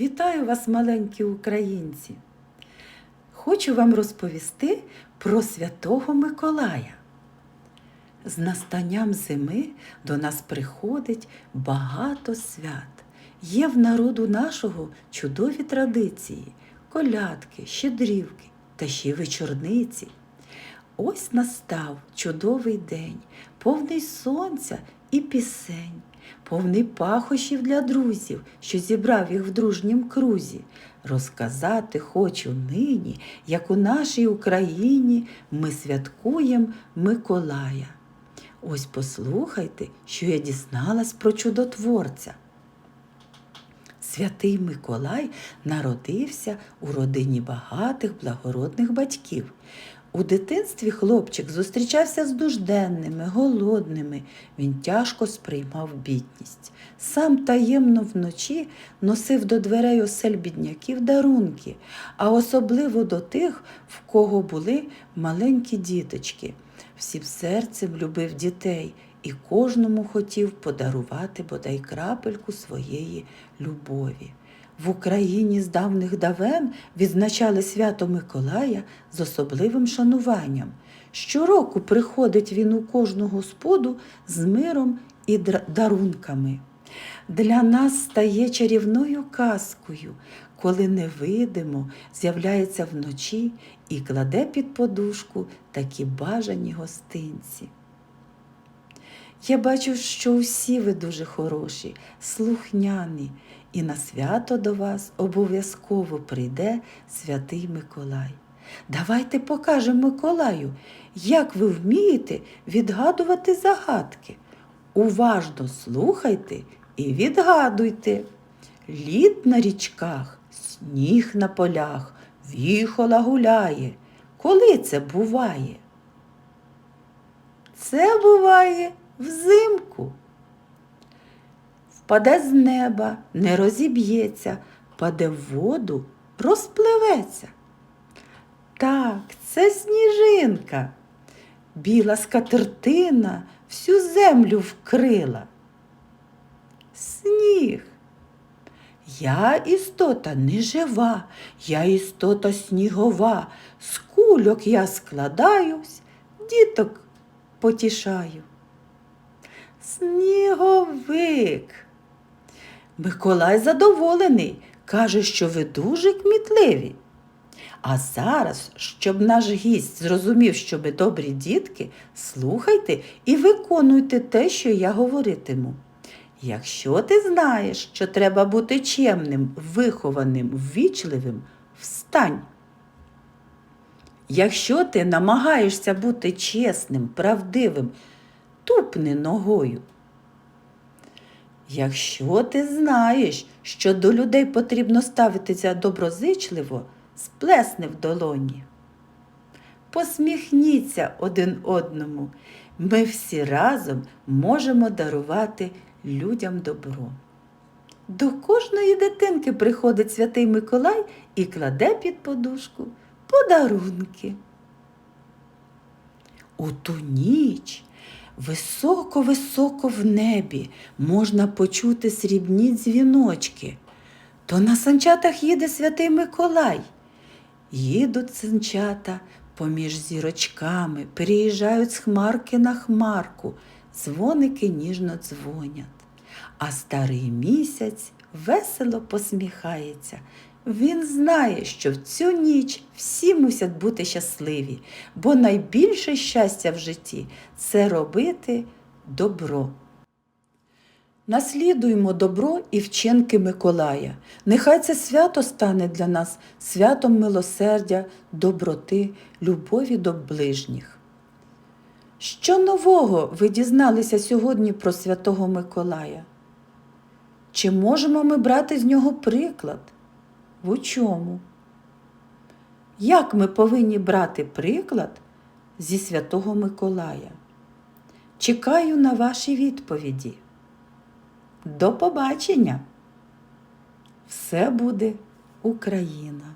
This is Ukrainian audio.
Вітаю вас, маленькі українці! Хочу вам розповісти про Святого Миколая. З настанням зими до нас приходить багато свят. Є в народу нашого чудові традиції, колядки, щедрівки та ще вечорниці. Ось настав чудовий день, повний сонця і пісень, повний пахощів для друзів, що зібрав їх в дружнім крузі. Розказати хочу нині, як у нашій Україні ми святкуємо Миколая. Ось послухайте, що я дізналась про чудотворця. Святий Миколай народився у родині багатих благородних батьків. У дитинстві хлопчик зустрічався з нужденними, голодними. Він тяжко сприймав бідність. Сам таємно вночі носив до дверей осель бідняків дарунки, а особливо до тих, в кого були маленькі діточки. Всім серцем любив дітей і кожному хотів подарувати бодай крапельку своєї любові. В Україні з давних давен відзначали свято Миколая з особливим шануванням. Щороку приходить він у кожну господу з миром і дарунками. Для нас стає чарівною казкою, коли невидимо з'являється вночі і кладе під подушку такі бажані гостинці. Я бачу, що усі ви дуже хороші, слухняні, і на свято до вас обов'язково прийде святий Миколай. Давайте покажемо Миколаю, як ви вмієте відгадувати загадки. Уважно слухайте і відгадуйте. Лід на річках, сніг на полях, віхола гуляє. Коли це буває? Це буває взимку. Впаде з неба, не розіб'ється, паде в воду, розпливеться. Так, це сніжинка. Біла скатертина всю землю вкрила. Сніг. Я істота не жива, я істота снігова, з кульок я складаюсь, діток потішаю. Сніговик. Миколай задоволений, каже, що ви дуже кмітливі. А зараз, щоб наш гість зрозумів, що ви добрі дітки, слухайте і виконуйте те, що я говоритиму. Якщо ти знаєш, що треба бути чемним, вихованим, ввічливим, встань. Якщо ти намагаєшся бути чесним, правдивим, тупни ногою. Якщо ти знаєш, що до людей потрібно ставитися доброзичливо, сплесни в долоні. Посміхніться один одному. Ми всі разом можемо дарувати людям добро. До кожної дитинки приходить святий Миколай і кладе під подушку подарунки. У ту ніч високо-високо в небі можна почути срібні дзвіночки. То на санчатах їде святий Миколай. Їдуть санчата поміж зірочками, переїжджають з хмарки на хмарку, дзвоники ніжно дзвонять. А старий місяць весело посміхається. Він знає, що в цю ніч всі мусять бути щасливі, бо найбільше щастя в житті це робити добро. Наслідуємо добро і вчинки Миколая. Нехай це свято стане для нас святом милосердя, доброти, любові до ближніх. Що нового ви дізналися сьогодні про святого Миколая? Чи можемо ми брати з нього приклад? В чому? Як ми повинні брати приклад зі святого Миколая? Чекаю на ваші відповіді. До побачення! Все буде Україна!